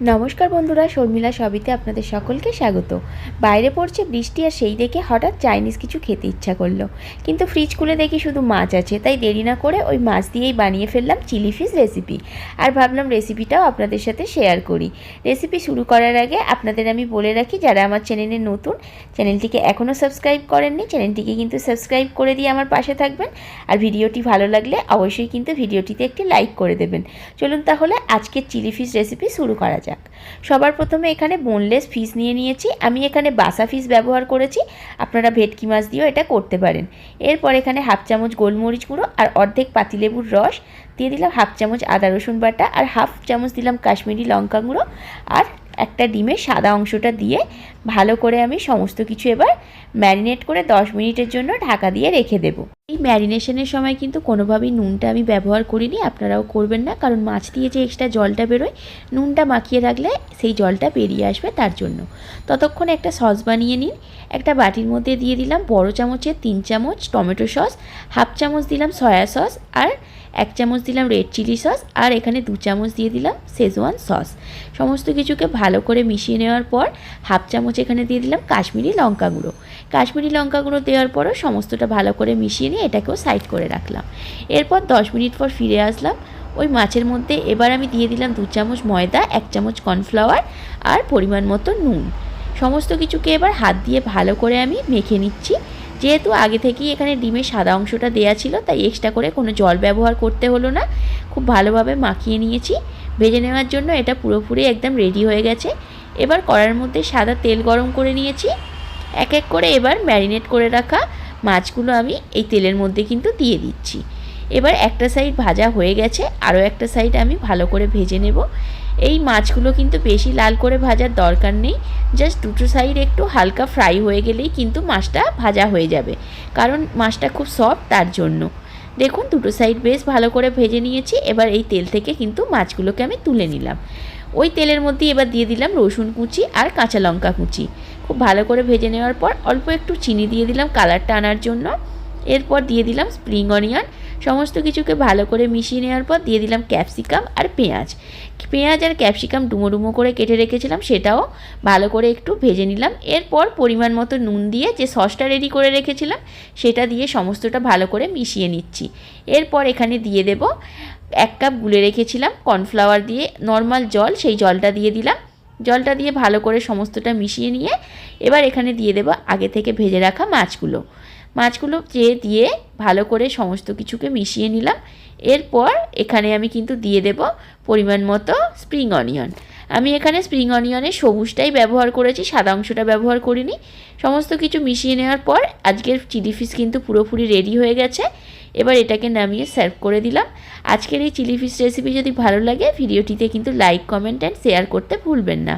নমস্কার বন্ধুরা, শর্মিলা সবিতে আপনাদের সকলকে স্বাগত। বাইরে পড়ছে বৃষ্টি আর সেই দেখে হঠাৎ চাইনিজ কিছু খেতে ইচ্ছা করল। কিন্তু ফ্রিজ খুলে দেখি শুধু মাছ আছে, তাই দেরি না করে ওই মাছ দিয়েই বানিয়ে ফেললাম চিলি ফিশ রেসিপি আর ভাবলাম রেসিপিটাও আপনাদের সাথে শেয়ার করি। রেসিপি শুরু করার আগে আপনাদের আমি বলে রাখি, যারা আমার চ্যানেলে নতুন চ্যানেলটিকে এখনও সাবস্ক্রাইব করেননি চ্যানেলটিকে কিন্তু সাবস্ক্রাইব করে দিয়ে আমার পাশে থাকবেন। আর ভিডিওটি ভালো লাগলে অবশ্যই কিন্তু ভিডিওটিতে একটি লাইক করে দেবেন। চলুন তাহলে আজকের চিলি ফিশ রেসিপি শুরু করা যাক। সবার প্রথমে এখানে বোনলেস ফিস নিয়ে নিয়েছি। আমি এখানে বাসা ফিস ব্যবহার করেছি। আপনারা ভেটকি মাছ দিয়েও এটা করতে পারেন। এরপর এখানে হাফ চামচ গোলমরিচ গুঁড়ো আর অর্ধেক পাতিলেবুর রস। দিয়ে দিলাম হাফ চামচ আদা রসুন বাটা আর হাফ চামচ দিলাম কাশ্মীরি লঙ্কা গুঁড়ো। আর একটা ডিমের সাদা অংশটা দিয়ে ভালো করে আমি সমস্ত কিছু এবার ম্যারিনেট করে 10 মিনিটের জন্য ঢাকা দিয়ে রেখে দেবো। এই ম্যারিনেশনের সময় কিন্তু কোনোভাবেই নুনটা আমি ব্যবহার করিনি, আপনারাও করবেন না, কারণ মাছ দিয়ে যে এক্সট্রা জলটা বেরোয়, নুনটা মাখিয়ে রাখলে সেই জলটা বেরিয়ে আসবে তার জন্য। ততক্ষণ একটা সস বানিয়ে নিন, একটা বাটির মধ্যে দিয়ে দিলাম বড় চামচের তিন চামচ টমেটো সস, হাফ চামচ দিলাম সয়া সস আর এক চামচ দিলাম রেড চিলি সস আর এখানে দু চামচ দিয়ে দিলাম শেজওয়ান সস সমস্ত কিছুকে ভালো করে মিশিয়ে নেওয়ার পর হাফ চামচ এখানে দিয়ে দিলাম কাশ্মীরি লঙ্কা গুঁড়ো। কাশ্মীরি লঙ্কা গুঁড়ো দেওয়ার পরও সমস্তটা ভালো করে মিশিয়ে নিয়ে এটাকেও সাইড করে রাখলাম। এরপর দশ মিনিট পর ফিরে আসলাম। ওই মাছের মধ্যে এবার আমি দিয়ে দিলাম দু চামচ ময়দা, এক চামচ কর্নফ্লাওয়ার আর পরিমাণ মতো নুন। সমস্ত কিছুকে এবার হাত দিয়ে ভালো করে আমি মেখে নিচ্ছি। যেহেতু আগে থেকেই এখানে ডিমের সাদা অংশটা দেয়া ছিল, তাই এক্সট্রা করে কোনো জল ব্যবহার করতে হলো না। খুব ভালোভাবে মাখিয়ে নিয়েছি। ভেজে নেওয়ার জন্য এটা পুরোপুরি একদম রেডি হয়ে গেছে। এবার কড়ার মধ্যে সাদা তেল গরম করে নিয়েছি। এক এক করে এবার ম্যারিনেট করে রাখা মাছগুলো আমি এই তেলের মধ্যে কিন্তু দিয়ে দিচ্ছি। এবার একটা সাইড ভাজা হয়ে গেছে, আরও একটা সাইড আমি ভালো করে ভেজে নেব। এই মাছগুলো কিন্তু বেশি লাল করে ভাজার দরকার নেই। জাস্ট দুটো সাইড একটু হালকা ফ্রাই হয়ে গেলেই কিন্তু মাছটা ভাজা হয়ে যাবে। কারণ মাছটা খুব সফট তার জন্য। দেখুন, দুটো সাইড বেশ ভালো করে ভেজে নিয়েছি। এবার এই তেল থেকে কিন্তু মাছগুলোকে আমি তুলে নিলাম। ওই তেলের মধ্যে এবার দিয়ে দিলাম রসুন কুচি আর কাঁচা লঙ্কা কুচি। খুব ভালো করে ভেজে নেওয়ার পর অল্প একটু চিনি দিয়ে দিলাম কালারটা আনার জন্য। এরপর দিয়ে দিলাম স্প্রিং অনিয়ন সমস্ত কিছুকে ভালো করে মিশিয়ে নেওয়ার পর দিয়ে দিলাম ক্যাপসিকাম আর পেঁয়াজ। পেঁয়াজ আর ক্যাপসিকাম ডুমো ডুমো করে কেটে রেখেছিলাম, সেটাও ভালো করে একটু ভেজে নিলাম। এরপর পরিমাণ মতো নুন দিয়ে যে সসটা রেডি করে রেখেছিলাম, সেটা দিয়ে সমস্তটা ভালো করে মিশিয়ে নিচ্ছি। এরপর এখানে দিয়ে দেব এক কাপ গুলে রেখেছিলাম কর্নফ্লাওয়ার দিয়ে নর্মাল জল, সেই জলটা দিয়ে দিলাম। জলটা দিয়ে ভালো করে সমস্তটা মিশিয়ে নিয়ে এবার এখানে দিয়ে দেবো আগে থেকে ভেজে রাখা মাছগুলো। মাছগুলো যে দিয়ে ভালো করে সমস্ত কিছুকে মিশিয়ে নিলাম। এরপর এখানে আমি কিন্তু দিয়ে দেব পরিমাণ মতো স্প্রিং অনিয়ন আমি এখানে স্প্রিং অনিয়নের সবুজটাই ব্যবহার করেছি, সাদা অংশটা ব্যবহার করিনি। সমস্ত কিছু মিশিয়ে নেওয়ার পর আজকের চিলি ফিশ কিন্তু পুরোপুরি রেডি হয়ে গেছে। এবার এটাকে নামিয়ে সার্ভ করে দিলাম। আজকের এই চিলি ফিশ রেসিপি যদি ভালো লাগে ভিডিওটিতে কিন্তু লাইক কমেন্ট অ্যান্ড শেয়ার করতে ভুলবেন না।